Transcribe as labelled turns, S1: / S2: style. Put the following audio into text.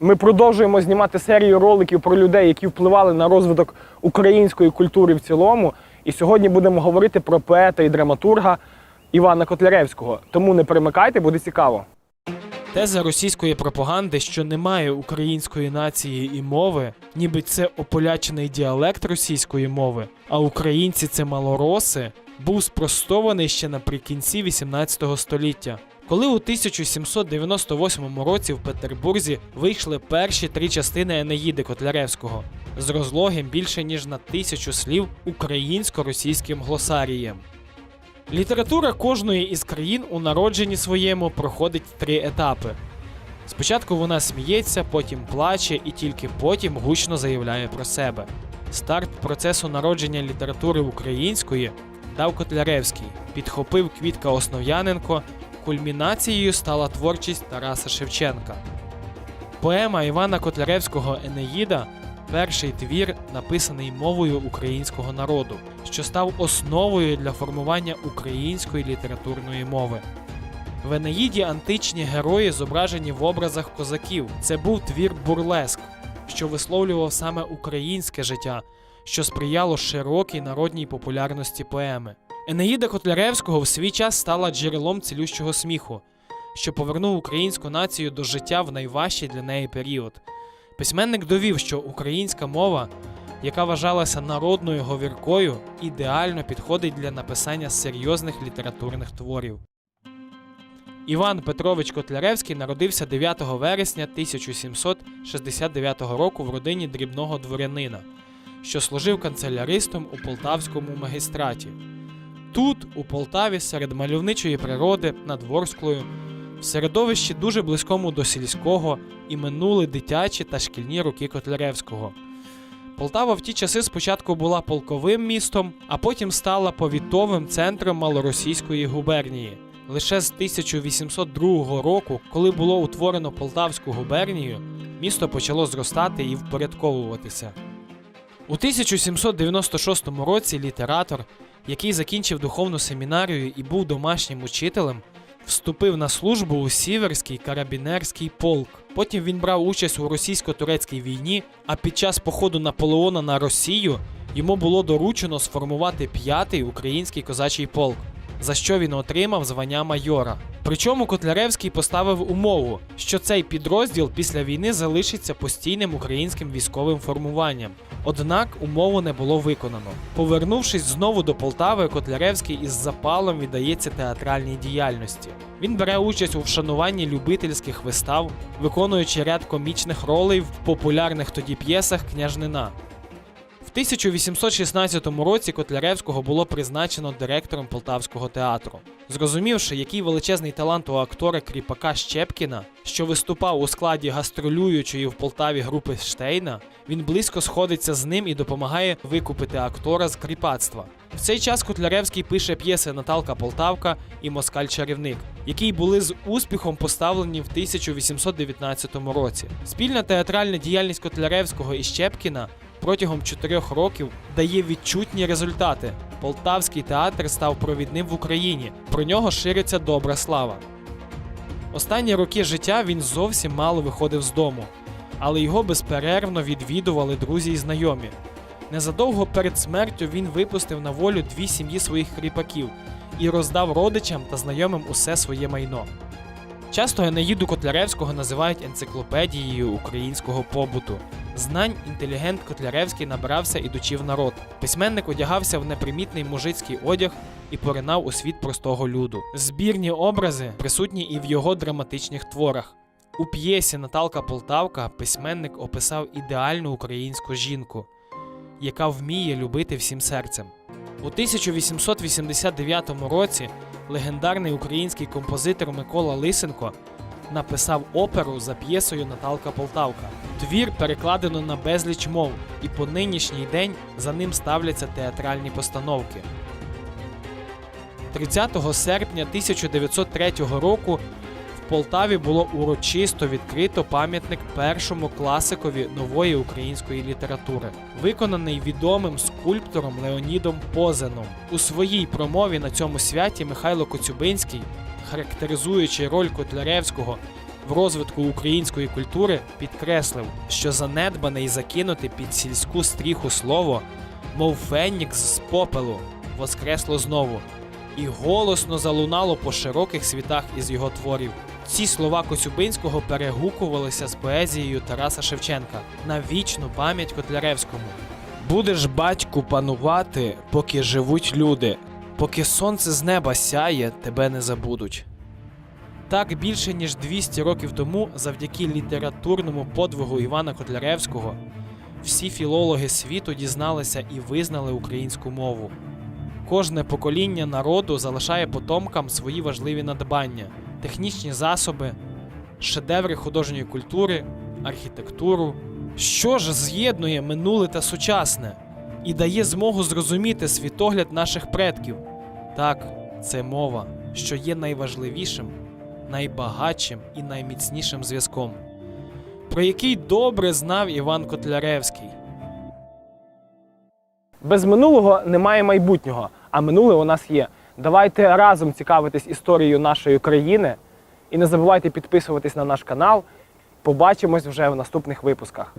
S1: Ми продовжуємо знімати серію роликів про людей, які впливали на розвиток української культури в цілому. І сьогодні будемо говорити про поета і драматурга Івана Котляревського. Тому не перемикайте, буде цікаво.
S2: Теза російської пропаганди, що немає української нації і мови, ніби це ополячений діалект російської мови, а українці це малороси, був спростований ще наприкінці 18 століття. Коли у 1798 році в Петербурзі вийшли перші три частини Енеїди Котляревського з розлогим більше ніж на тисячу слів українсько-російським глосарієм. Література кожної із країн у народженні своєму проходить три етапи. Спочатку вона сміється, потім плаче і тільки потім гучно заявляє про себе. Старт процесу народження літератури української дав Котляревський, підхопив Квітка Основ'яненко, кульмінацією стала творчість Тараса Шевченка. Поема Івана Котляревського Енеїда перший твір, написаний мовою українського народу, що став основою для формування української літературної мови. В Енеїді античні герої зображені в образах козаків. Це був твір бурлеск, що висловлював саме українське життя, що сприяло широкій народній популярності поеми. Енеїда Котляревського в свій час стала джерелом цілющого сміху, що повернув українську націю до життя в найважчий для неї період. Письменник довів, що українська мова, яка вважалася народною говіркою, ідеально підходить для написання серйозних літературних творів. Іван Петрович Котляревський народився 9 вересня 1769 року в родині дрібного дворянина, що служив канцеляристом у полтавському магістраті. Тут, у Полтаві, серед мальовничої природи над Ворсклою, в середовищі дуже близькому до сільського і минули дитячі та шкільні роки Котляревського. Полтава в ті часи спочатку була полковим містом, а потім стала повітовим центром малоросійської губернії. Лише з 1802 року, коли було утворено Полтавську губернію, місто почало зростати і впорядковуватися. У 1796 році літератор, який закінчив духовну семінарію і був домашнім учителем, вступив на службу у Сіверський карабінерський полк. Потім він брав участь у російсько-турецькій війні, а під час походу Наполеона на Росію йому було доручено сформувати п'ятий український козачий полк, за що він отримав звання майора. Причому Котляревський поставив умову, що цей підрозділ після війни залишиться постійним українським військовим формуванням. Однак умову не було виконано. Повернувшись знову до Полтави, Котляревський із запалом віддається театральній діяльності. Він бере участь у вшануванні любительських вистав, виконуючи ряд комічних ролей в популярних тоді п'єсах княжнина. В 1816 році Котляревського було призначено директором Полтавського театру. Зрозумівши, який величезний талант у актора Кріпака Щепкіна, що виступав у складі гастролюючої в Полтаві групи Штейна, він близько сходиться з ним і допомагає викупити актора з кріпацтва. В цей час Котляревський пише п'єси Наталка Полтавка і Москаль Чарівник, які були з успіхом поставлені в 1819 році. Спільна театральна діяльність Котляревського і Щепкіна протягом чотирьох років дає відчутні результати. Полтавський театр став провідним в Україні. Про нього шириться добра слава. Останні роки життя він зовсім мало виходив з дому, але його безперервно відвідували друзі і знайомі. Незадовго перед смертю він випустив на волю дві сім'ї своїх кріпаків і роздав родичам та знайомим усе своє майно. Часто Енеїду Котляревського називають енциклопедією українського побуту. Знань інтелігент Котляревський набирався ідучи в народ. Письменник одягався в непримітний мужицький одяг і поринав у світ простого люду. Збірні образи присутні і в його драматичних творах. У п'єсі Наталка Полтавка письменник описав ідеальну українську жінку, яка вміє любити всім серцем. У 1889 році легендарний український композитор Микола Лисенко написав оперу за п'єсою Наталка Полтавка. Твір перекладено на безліч мов, і по нинішній день за ним ставляться театральні постановки. 30 серпня 1903 року Полтаві було урочисто відкрито пам'ятник першому класикові нової української літератури, виконаний відомим скульптором Леонідом Позеном. У своїй промові на цьому святі Михайло Коцюбинський, характеризуючи роль Котляревського в розвитку української культури підкреслив, що занедбане і закинуте під сільську стріху слово, мов фенікс з попелу, воскресло знову, і голосно залунало по широких світах із його творів. Ці слова Коцюбинського перегукувалися з поезією Тараса Шевченка на вічну пам'ять Котляревському. Будеш батьку панувати, поки живуть люди, поки сонце з неба сяє, тебе не забудуть. Так більше ніж 200 років тому, завдяки літературному подвигу Івана Котляревського, всі філологи світу дізналися і визнали українську мову. Кожне покоління народу залишає потомкам свої важливі надбання, технічні засоби, шедеври художньої культури, архітектуру. Що ж з'єднує минуле та сучасне і дає змогу зрозуміти світогляд наших предків? Так, це мова, що є найважливішим, найбагатшим і найміцнішим зв'язком, про який добре знав Іван Котляревський.
S1: Без минулого немає майбутнього, а минуле у нас є. Давайте разом цікавитись історією нашої країни і не забувайте підписуватись на наш канал. Побачимось вже в наступних випусках.